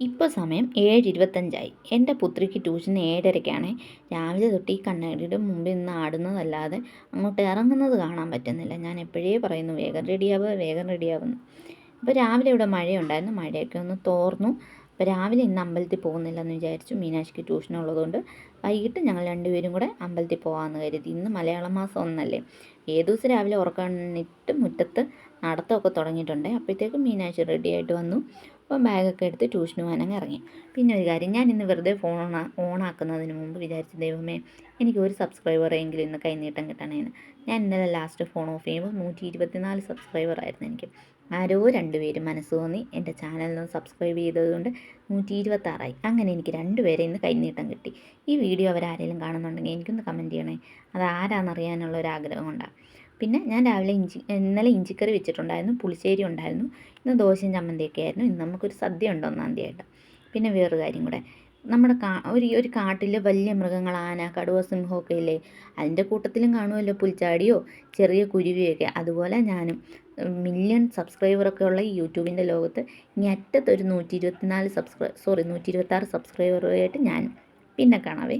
ഇപ്പോൾ സമയം ഏഴ് ഇരുപത്തഞ്ചായി. എന്റെ പുത്രിക്ക് ട്യൂഷൻ ഏഴരയ്ക്കാണ് രാവിലെ തൊട്ട് ഈ കണ്ണാടിയുടെ മുമ്പിൽ നിന്ന് ആടുന്നതല്ലാതെ അങ്ങോട്ട് ഇറങ്ങുന്നത് കാണാൻ പറ്റുന്നില്ല. ഞാൻ എപ്പോഴേ പറയുന്നു വേഗം റെഡിയാവുക വേഗം റെഡിയാവുന്നു. അപ്പോൾ രാവിലെ ഇവിടെ മഴയുണ്ടായിരുന്നു. മഴയൊക്കെ ഒന്ന് തോർന്നു. അപ്പോൾ രാവിലെ ഇന്ന് അമ്പലത്തിൽ പോകുന്നില്ലെന്ന് വിചാരിച്ചു. മീനാക്ഷിക്ക് ട്യൂഷൻ ഉള്ളതുകൊണ്ട് വൈകിട്ട് ഞങ്ങൾ രണ്ടുപേരും കൂടെ അമ്പലത്തിൽ പോകാമെന്ന് കരുതി. ഇന്ന് മലയാള മാസം ഒന്നല്ലേ. ഏത് ദിവസം രാവിലെ ഉറക്കണിട്ട് മുറ്റത്ത് നടത്തമൊക്കെ തുടങ്ങിയിട്ടുണ്ട്. അപ്പോഴത്തേക്കും മീനാക്ഷി റെഡിയായിട്ട് വന്നു. അപ്പോൾ ബാഗൊക്കെ എടുത്ത് ട്യൂഷന് പോകാനങ്ങ് ഇറങ്ങി. പിന്നെ ഒരു കാര്യം ഞാൻ ഇന്ന് വെറുതെ ഫോൺ ഓണാ ഓണാക്കുന്നതിന് മുമ്പ് വിചാരിച്ചു ദൈവമേ എനിക്ക് ഒരു സബ്സ്ക്രൈബറെങ്കിലും ഇന്ന് കൈനീട്ടം കിട്ടണേന്ന്. ഞാൻ ഇന്നലെ ലാസ്റ്റ് ഫോൺ ഓഫ് ചെയ്യുമ്പോൾ നൂറ്റി ഇരുപത്തിനാല് സബ്സ്ക്രൈബർ ആയിരുന്നു എനിക്ക്. ആരോ രണ്ടുപേരും മനസ്സ് തോന്നി എന്റെ ചാനലിൽ സബ്സ്ക്രൈബ് ചെയ്തതുകൊണ്ട് നൂറ്റി ഇരുപത്താറായി അങ്ങനെ എനിക്ക് രണ്ടുപേരെ ഇന്ന് കൈനീട്ടം കിട്ടി. ഈ വീഡിയോ അവരാരെങ്കിലും കാണുന്നുണ്ടെങ്കിൽ എനിക്കൊന്ന് കമന്റ് ചെയ്യണേ. അത് ആരാണെന്നറിയാനുള്ള ഒരു ആഗ്രഹം കൊണ്ടാണ് പിന്നെ ഞാൻ രാവിലെ ഇഞ്ചി ഇന്നലെ ഇഞ്ചിക്കറി വെച്ചിട്ടുണ്ടായിരുന്നു പുളിശ്ശേരി ഉണ്ടായിരുന്നു ഇന്ന് ദോശയും ചമ്മന്തിയൊക്കെ ആയിരുന്നു ഇന്ന് നമുക്കൊരു സദ്യ ഉണ്ട് ഒന്നാം പിന്നെ വേറൊരു കാര്യം കൂടെ നമ്മുടെ കാ ഒരു ഒരു കാട്ടിൽ വലിയ മൃഗങ്ങൾ ആന കടുവ സിംഹമൊക്കെ ഇല്ലേ? അതിന്റെ കൂട്ടത്തിലും കാണുമല്ലോ പുൽച്ചാടിയോ ചെറിയ കുരുവിയൊക്കെ. അതുപോലെ ഞാനും മില്യൺ സബ്സ്ക്രൈബറൊക്കെ ഉള്ള ഈ യൂട്യൂബിന്റെ ലോകത്ത് ഇനി അറ്റത്തൊരു നൂറ്റി ഇരുപത്തിനാല് സബ്സ്ക്രൈ സോറി നൂറ്റി ഇരുപത്താറ് സബ്സ്ക്രൈബറുമായിട്ട് ഞാനും പിന്നെ കാണാവേ.